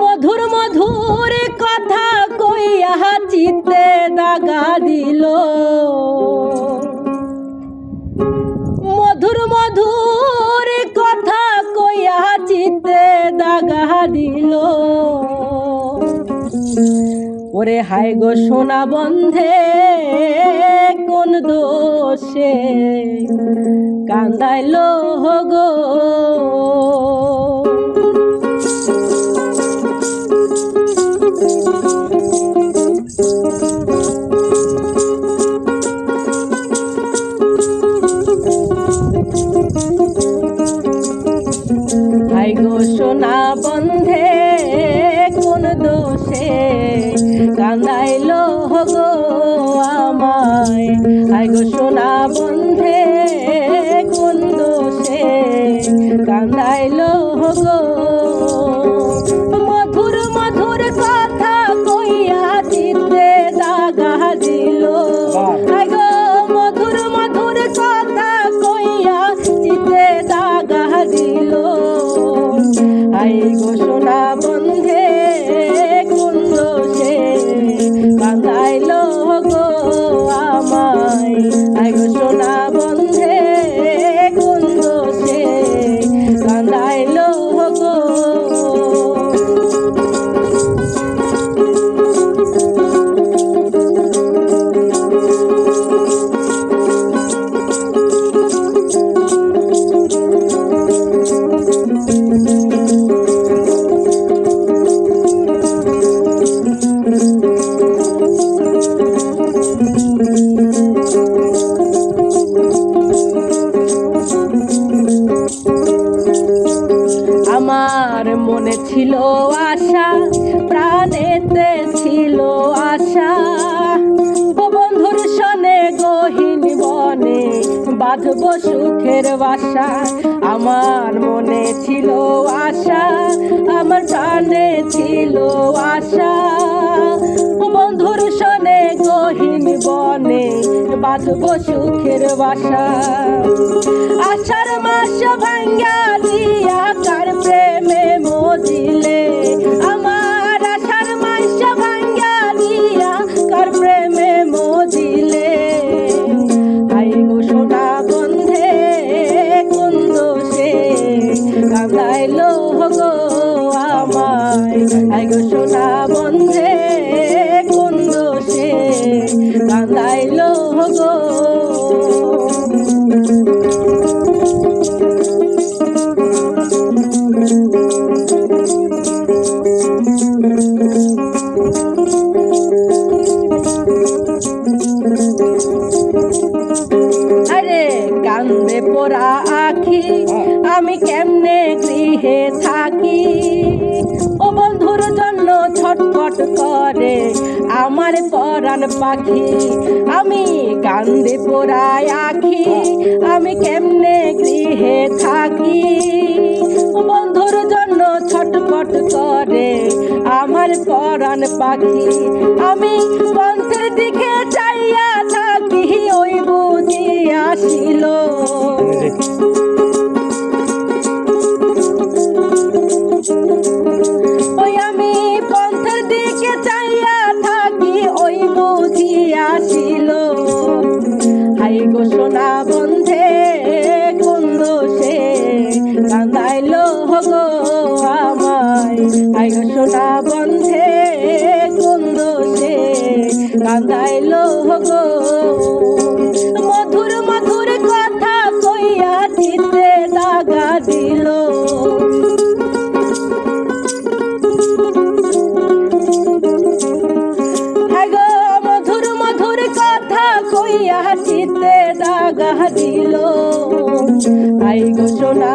মধুর মধুর কথা কইয়া চিতে দাগা দিল। মধুর মধুর কথা কইয়া চিতে দাগা দিল। ওরে হায় গো সোনা বন্ধে, কোন দোষে কান্দাইলো গো সোনা বন্ধে কোন দোষে কান্দাইল গো আমায়। আইগো সোনা বন্ধে কান্দাইল ছিল আশা। বন্ধুর সনে গহীন বনে বাঁধব সুখের বাসা। আমার মনে ছিল আশা, আমার প্রাণে ছিল আশা। বন্ধুর সনে গহীন বনে বাঁধব সুখের বাসা। আষাঢ় মাস ভাঙ্গা দিয়া পোড়া আখি, আমি কেমনে গৃহে থাকি? ও বন্ধুর জন্য ছটফট করে আমার পরাণ পাখি। আমি কান্দে পোড়ায় আখি, আমি কেমনে গৃহে থাকি? ও বন্ধুর জন্য ছটফট করে আমার পরাণ পাখি। আমি পন্থের দিকে চাইয়া থাকি, ওই বুঝি আসিল। গো আমায়। গো সোনা বন্ধে কোন দোষে গো মধুর মধুর কথা কইয়া দিতে দাগা দিল। মধুর মধুর কথা কইয়া দাগা আই গো সোনা